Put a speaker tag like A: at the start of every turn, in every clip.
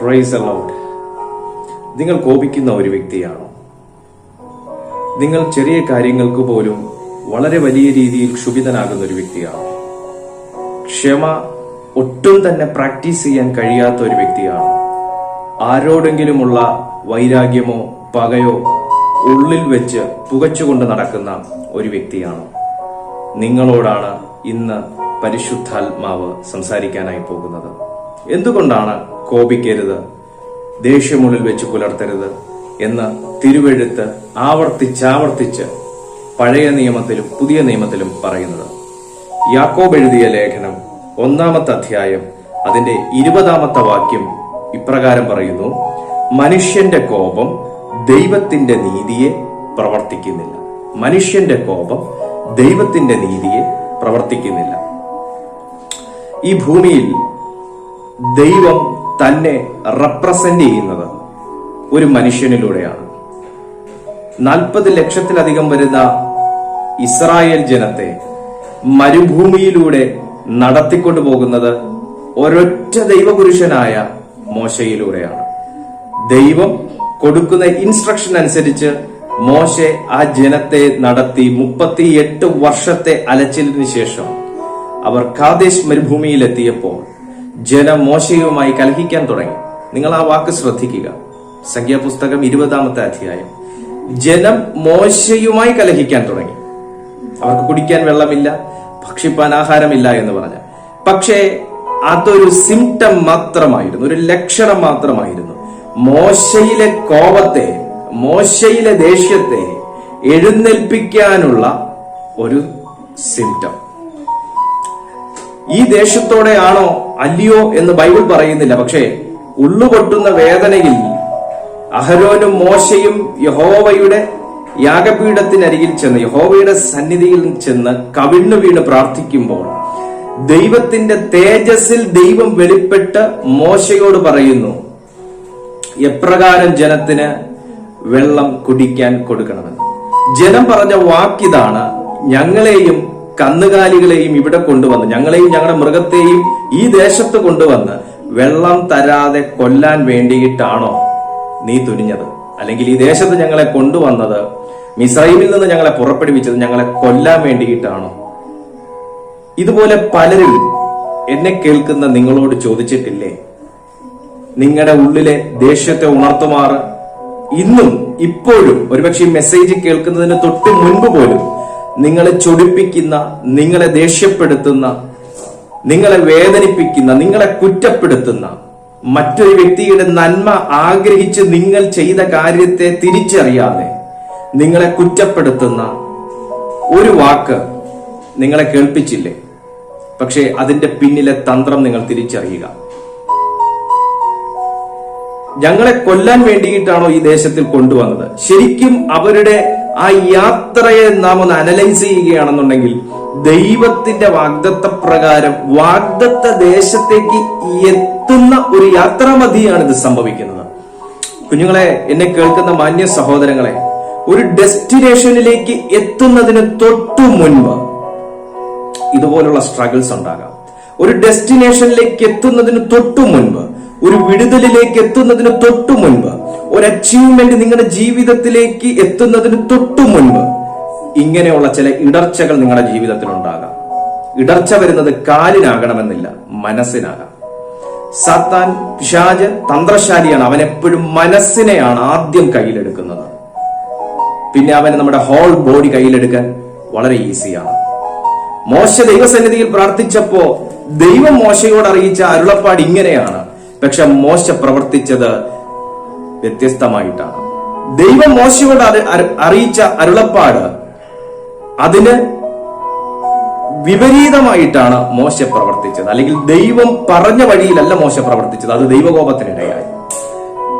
A: Price allowed നിങ്ങൾ കോപിക്കുന്ന ഒരു വ്യക്തിയാണോ? നിങ്ങൾ ചെറിയ കാര്യങ്ങൾക്ക് പോലും വളരെ വലിയ രീതിയിൽ ക്ഷുഭിതനാകുന്ന ഒരു വ്യക്തിയാണോ? ക്ഷമ ഒട്ടും തന്നെ പ്രാക്ടീസ് ചെയ്യാൻ കഴിയാത്ത ഒരു വ്യക്തിയാണോ? ആരോടെങ്കിലുമുള്ള വൈരാഗ്യമോ പകയോ ഉള്ളിൽ വെച്ച് പുകച്ചുകൊണ്ട് നടക്കുന്ന ഒരു വ്യക്തിയാണോ? നിങ്ങളോടാണ് ഇന്ന് പരിശുദ്ധാത്മാവ് സംസാരിക്കാനായി പോകുന്നത്. എന്തുകൊണ്ടാണ് കോപിക്കരുത്? ദേഷ്യമുള്ളിൽ വെച്ച് പുലർത്തരുത് എന്ന് തിരുവെഴുത്ത് ആവർത്തിച്ചാവർത്തിച്ച് പഴയ നിയമത്തിലും പുതിയ നിയമത്തിലും പറയുന്നത്. യാക്കോബ് എഴുതിയ ലേഖനം ഒന്നാമത്തെ അധ്യായം അതിന്റെ ഇരുപതാമത്തെ വാക്യം ഇപ്രകാരം പറയുന്നു മനുഷ്യന്റെ കോപം ദൈവത്തിന്റെ നീതിയെ പ്രവർത്തിക്കുന്നില്ല. മനുഷ്യന്റെ കോപം ദൈവത്തിന്റെ നീതിയെ പ്രവർത്തിക്കുന്നില്ല. ഈ ഭൂമിയിൽ ദൈവം തന്നെ റെപ്രസെന്റ് ചെയ്യുന്നത് ഒരു മനുഷ്യനിലൂടെയാണ്. നാൽപ്പത് ലക്ഷത്തിലധികം വരുന്ന ഇസ്രായേൽ ജനത്തെ മരുഭൂമിയിലൂടെ നടത്തിക്കൊണ്ടു പോകുന്നത് ഒരൊറ്റ ദൈവപുരുഷനായ മോശയിലൂടെയാണ്. ദൈവം കൊടുക്കുന്ന ഇൻസ്ട്രക്ഷൻ അനുസരിച്ച് മോശെ ആ ജനത്തെ നടത്തി മുപ്പത്തിയെട്ട് വർഷത്തെ അലച്ചിലിന് ശേഷം അവർ കാദേശ് മരുഭൂമിയിലെത്തിയപ്പോൾ ജനം മോശയുമായി കലഹിക്കാൻ തുടങ്ങി. നിങ്ങൾ ആ വാക്ക് ശ്രദ്ധിക്കുക. സംഖ്യാപുസ്തകം ഇരുപതാമത്തെ അധ്യായം. ജനം മോശയുമായി കലഹിക്കാൻ തുടങ്ങി. അവർക്ക് കുടിക്കാൻ വെള്ളമില്ല ഭക്ഷിപ്പാൻ ആഹാരമില്ല എന്ന് പറഞ്ഞ. പക്ഷേ അതൊരു സിംറ്റം മാത്രമായിരുന്നു ഒരു ലക്ഷണം മാത്രമായിരുന്നു. മോശയിലെ കോപത്തെ മോശയിലെ ദേഷ്യത്തെ എഴുന്നേൽപ്പിക്കാനുള്ള ഒരു സിംറ്റം ഈ ദേഷ്യത്തോടെയാണോ അല്ലയോ എന്ന് ബൈബിൾ പറയുന്നില്ല. പക്ഷേ ഉള്ളുപൊട്ടുന്ന വേദനയിൽ അഹരോനും മോശയും യഹോവയുടെ യാഗപീഠത്തിനരികിൽ ചെന്ന് യഹോവയുടെ സന്നിധിയിൽ ചെന്ന് കവിണ്ണു വീണ് പ്രാർത്ഥിക്കുമ്പോൾ ദൈവത്തിന്റെ തേജസ്സിൽ ദൈവം വെളിപ്പെട്ട് മോശയോട് പറയുന്നു എപ്രകാരം ജനത്തിന് വെള്ളം കുടിക്കാൻ കൊടുക്കണമെന്ന്? ജനം പറഞ്ഞ വാക്കിതാണ് ഞങ്ങളെയും കന്നുകാലികളെയും ഇവിടെ കൊണ്ടുവന്ന് ഞങ്ങളെയും ഞങ്ങളുടെ മൃഗത്തെയും ഈ ദേശത്ത് കൊണ്ടുവന്ന് വെള്ളം തരാതെ കൊല്ലാൻ വേണ്ടിയിട്ടാണോ നീ തുനിഞ്ഞത്? അല്ലെങ്കിൽ ഈ ദേശത്ത് ഞങ്ങളെ കൊണ്ടുവന്നത് മിസൈമിൽ നിന്ന് ഞങ്ങളെ പുറപ്പെടുവിച്ചത് ഞങ്ങളെ കൊല്ലാൻ വേണ്ടിയിട്ടാണോ? ഇതുപോലെ പലരും എന്നെ കേൾക്കുന്ന നിങ്ങളോട് ചോദിച്ചിട്ടില്ലേ? നിങ്ങളുടെ ഉള്ളിലെ ദേഷ്യത്തെ ഉണർത്തുമാറ്. ഇന്നും ഇപ്പോഴും ഒരുപക്ഷെ ഈ മെസ്സേജ് കേൾക്കുന്നതിന് തൊട്ട് മുൻപ് പോലും നിങ്ങളെ ചൊടിപ്പിക്കുന്ന നിങ്ങളെ ദേഷ്യപ്പെടുത്തുന്ന നിങ്ങളെ വേദനിപ്പിക്കുന്ന നിങ്ങളെ കുറ്റപ്പെടുത്തുന്ന മറ്റൊരു വ്യക്തിയുടെ നന്മ ആഗ്രഹിച്ച് നിങ്ങൾ ചെയ്ത കാര്യത്തെ തിരിച്ചറിയാതെ നിങ്ങളെ കുറ്റപ്പെടുത്തുന്ന ഒരു വാക്ക് നിങ്ങളെ കേൾപ്പിച്ചില്ലേ? പക്ഷേ അതിന്റെ പിന്നിലെ തന്ത്രം നിങ്ങൾ തിരിച്ചറിയുക. ഞങ്ങളെ കൊല്ലാൻ വേണ്ടിയിട്ടാണോ ഈ ദേശത്തിൽ കൊണ്ടുവന്നത്? ശരിക്കും അവരുടെ ആ യാത്രയെ നാം ഒന്ന് അനലൈസ് ചെയ്യുകയാണെന്നുണ്ടെങ്കിൽ ദൈവത്തിന്റെ വാഗ്ദത്ത പ്രകാരം വാഗ്ദത്ത ദേശത്തേക്ക് എത്തുന്ന ഒരു യാത്രാമതിയാണ് ഇത് സംഭവിക്കുന്നത്. കുഞ്ഞുങ്ങളെ എന്നെ കേൾക്കുന്ന മാന്യ സഹോദരങ്ങളെ ഒരു ഡെസ്റ്റിനേഷനിലേക്ക് എത്തുന്നതിന് തൊട്ടു മുൻപ് ഇതുപോലുള്ള സ്ട്രഗിൾസ് ഉണ്ടാകാം. ഒരു ഡെസ്റ്റിനേഷനിലേക്ക് എത്തുന്നതിന് തൊട്ടു മുൻപ് ഒരു വിടുതലിലേക്ക് എത്തുന്നതിന് തൊട്ടു മുൻപ് ഒരു അച്ചീവ്മെന്റ് നിങ്ങളുടെ ജീവിതത്തിലേക്ക് എത്തുന്നതിന് തൊട്ടു മുൻപ് ഇങ്ങനെയുള്ള ചില ഇടർച്ചകൾ നിങ്ങളുടെ ജീവിതത്തിൽ ഉണ്ടാകാം. ഇടർച്ച വരുന്നത് കാലിനാകണമെന്നില്ല മനസ്സിനാകാം. സാത്താൻ പിശാജ് തന്ത്രശാലിയാണ് അവൻ എപ്പോഴും മനസ്സിനെയാണ് ആദ്യം കയ്യിലെടുക്കുന്നത്. പിന്നെ അവന് നമ്മുടെ ഹോൾ ബോഡി കയ്യിലെടുക്കാൻ വളരെ ഈസിയാണ് മോശ ദൈവസന്നിധിയിൽ പ്രാർത്ഥിച്ചപ്പോ ദൈവം മോശയോട് അറിയിച്ച അരുളപ്പാട് ഇങ്ങനെയാണ്. പക്ഷെ മോശ പ്രവർത്തിച്ചത് വ്യത്യസ്തമായിട്ടാണ്. ദൈവം മോശയോട് അറി- അറി- അറിയിച്ച അരുളപ്പാട് അതിന് വിപരീതമായിട്ടാണ് മോശ പ്രവർത്തിച്ചത്. അല്ലെങ്കിൽ ദൈവം പറഞ്ഞ വഴിയിലല്ല മോശ പ്രവർത്തിച്ചത് അത് ദൈവകോപത്തിനിടയായി.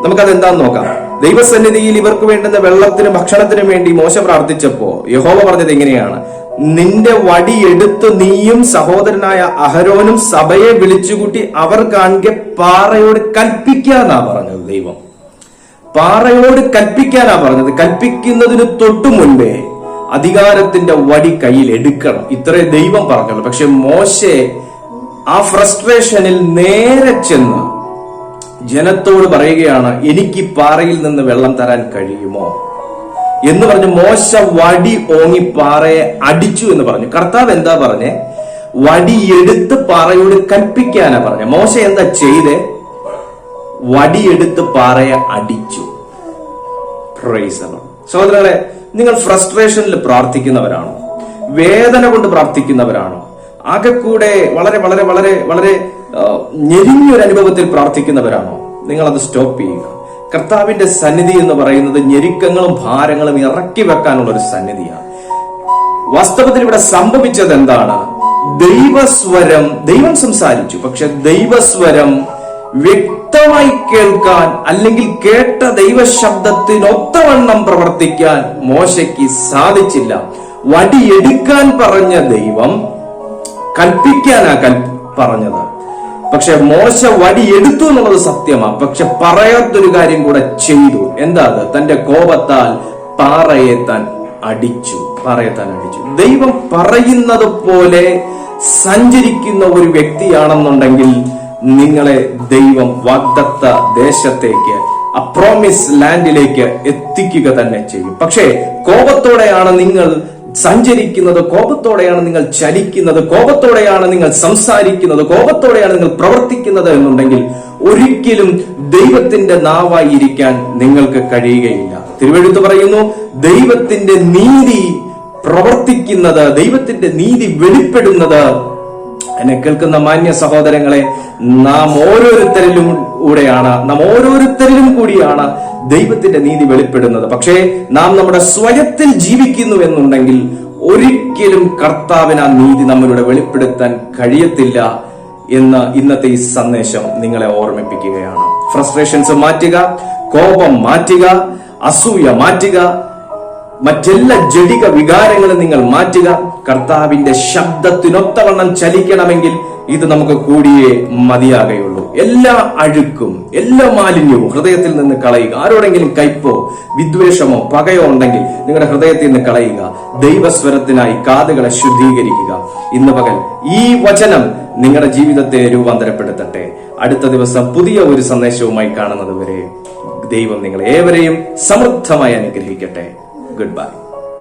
A: നമുക്കത് എന്താന്ന് നോക്കാം. ദൈവസന്നിധിയിൽ ഇവർക്ക് വേണ്ടുന്ന വെള്ളത്തിനും ഭക്ഷണത്തിനും വേണ്ടി മോശ പ്രാർത്ഥിച്ചപ്പോ യഹോവ പറഞ്ഞത് എങ്ങനെയാണ് നിന്റെ വടി എടുത്ത് നീയും സഹോദരനായ അഹരോനും സഭയെ വിളിച്ചുകൂട്ടി അവർ കാണുക പാറയോട് കൽപ്പിക്കാന്നാ പറഞ്ഞത് ദൈവം. പാറയോട് കൽപ്പിക്കാനാ പറഞ്ഞത്. കൽപ്പിക്കുന്നതിന് തൊട്ടു മുൻപേ അധികാരത്തിന്റെ വടി കയ്യിൽ എടുക്കണം. ഇത്രേ ദൈവം പറഞ്ഞുള്ളൂ പക്ഷെ മോശെ ആ ഫ്രസ്ട്രേഷനിൽ നേരെ ചെന്ന് ജനത്തോട് പറയുകയാണ് എനിക്ക് പാറയിൽ നിന്ന് വെള്ളം തരാൻ കഴിയുമോ? എന്ന് പറഞ്ഞ് മോശ വടി ഓങ്ങി പാറയെ അടിച്ചു എന്ന് പറഞ്ഞു. കർത്താവ് എന്താ പറഞ്ഞേ? വടി എടുത്ത് പാറയോട് കൽപ്പിക്കാനാ പറഞ്ഞ. മോശ എന്താ ചെയ്ത്? വടിയെടുത്ത് പാറയെ അടിച്ചു. സഹോദരങ്ങളെ നിങ്ങൾ ഫ്രസ്ട്രേഷനിൽ പ്രാർത്ഥിക്കുന്നവരാണോ? വേദന കൊണ്ട് പ്രാർത്ഥിക്കുന്നവരാണോ? ആകെ കൂടെ വളരെ വളരെ വളരെ വളരെ ഞെരിഞ്ഞൊരു അനുഭവത്തിൽ പ്രാർത്ഥിക്കുന്നവരാണോ? നിങ്ങൾ അത് സ്റ്റോപ്പ് ചെയ്യുക. കർത്താവിന്റെ സന്നിധി എന്ന് പറയുന്നത് ഞെരുക്കങ്ങളും ഭാരങ്ങളും ഇറക്കി വെക്കാനുള്ള ഒരു സന്നിധിയാണ്. വാസ്തവത്തിൽ ഇവിടെ സംഭവിച്ചത് എന്താണ്? ദൈവസ്വരം ദൈവം സംസാരിച്ചു. പക്ഷെ ദൈവസ്വരം വ്യക്തമായി കേൾക്കാൻ അല്ലെങ്കിൽ കേട്ട ദൈവശബ്ദത്തിനൊത്തവണ്ണം പ്രവർത്തിക്കാൻ മോശയ്ക്ക് സാധിച്ചില്ല. വടിയെടുക്കാൻ പറഞ്ഞ ദൈവം കൽപ്പിക്കാനാ കൽ പറഞ്ഞത്. പക്ഷെ മോശ വടിയെടുത്തു എന്നുള്ളത് സത്യമാണ് പക്ഷെ പറയാത്തൊരു കാര്യം കൂടെ ചെയ്തു. എന്താ തന്റെ കോപത്താൽ പാറയെ താൻ അടിച്ചു. പാറയെ താൻ അടിച്ചു. ദൈവം പറയുന്നത് പോലെ സഞ്ചരിക്കുന്ന ഒരു വ്യക്തിയാണെന്നുണ്ടെങ്കിൽ നിങ്ങളെ ദൈവം വാഗ്ദത്ത ദേശത്തേക്ക് ആ പ്രോമിസ് ലാൻഡിലേക്ക് എത്തിക്കുക തന്നെ ചെയ്യും. പക്ഷേ കോപത്തോടെയാണ് നിങ്ങൾ സഞ്ചരിക്കുന്നത് കോപത്തോടെയാണ് നിങ്ങൾ ചലിക്കുന്നത് കോപത്തോടെയാണ് നിങ്ങൾ സംസാരിക്കുന്നത് കോപത്തോടെയാണ് നിങ്ങൾ പ്രവർത്തിക്കുന്നത് എന്നുണ്ടെങ്കിൽ ഒരിക്കലും ദൈവത്തിന്റെ നാവായിരിക്കാൻ നിങ്ങൾക്ക് കഴിയുകയില്ല. തിരുവെഴുത്ത് പറയുന്നു ദൈവത്തിന്റെ നീതി പ്രവർത്തിക്കുന്നത് ദൈവത്തിന്റെ നീതി വെളിപ്പെടുന്നത്. എന്നെ കേൾക്കുന്ന മാന്യ സഹോദരങ്ങളെ നാം ഓരോരുത്തരിലും കൂടെയാണ് നാം ഓരോരുത്തരിലും കൂടിയാണ് ദൈവത്തിന്റെ നീതി വെളിപ്പെടുന്നത്. പക്ഷേ നാം നമ്മുടെ സ്വയത്തിൽ ജീവിക്കുന്നു എന്നുണ്ടെങ്കിൽ ഒരിക്കലും കർത്താവിന് ആ നീതി നമ്മളിവിടെ വെളിപ്പെടുത്താൻ കഴിയത്തില്ല എന്ന് ഇന്നത്തെ ഈ സന്ദേശം നിങ്ങളെ ഓർമ്മിപ്പിക്കുകയാണ്. ഫ്രസ്ട്രേഷൻസ് മാറ്റുക കോപം മാറ്റുക അസൂയ മാറ്റുക മറ്റെല്ലാ ജടിക വികാരങ്ങളും നിങ്ങൾ മാറ്റുക. കർത്താവിന്റെ ശബ്ദത്തിനൊത്തവണ്ണം ചലിക്കണമെങ്കിൽ ഇത് നമുക്ക് കൂടിയേ മതിയാകെയുള്ളൂ. എല്ലാ അഴുക്കും എല്ലാ മാലിന്യവും ഹൃദയത്തിൽ നിന്ന് കളയുക. ആരോടെങ്കിലും കയ്പോ വിദ്വേഷമോ പകയോ ഉണ്ടെങ്കിൽ നിങ്ങളുടെ ഹൃദയത്തിൽ നിന്ന് കളയുക. ദൈവസ്വരത്തിനായി കാതുകളെ ശുദ്ധീകരിക്കുക. ഇന്ന് പകൽ ഈ വചനം നിങ്ങളുടെ ജീവിതത്തെ രൂപാന്തരപ്പെടുത്തട്ടെ. അടുത്ത ദിവസം പുതിയ ഒരു സന്ദേശവുമായി കാണുന്നത് വരെ ദൈവം നിങ്ങൾ ഏവരെയും സമൃദ്ധമായി അനുഗ്രഹിക്കട്ടെ. goodbye.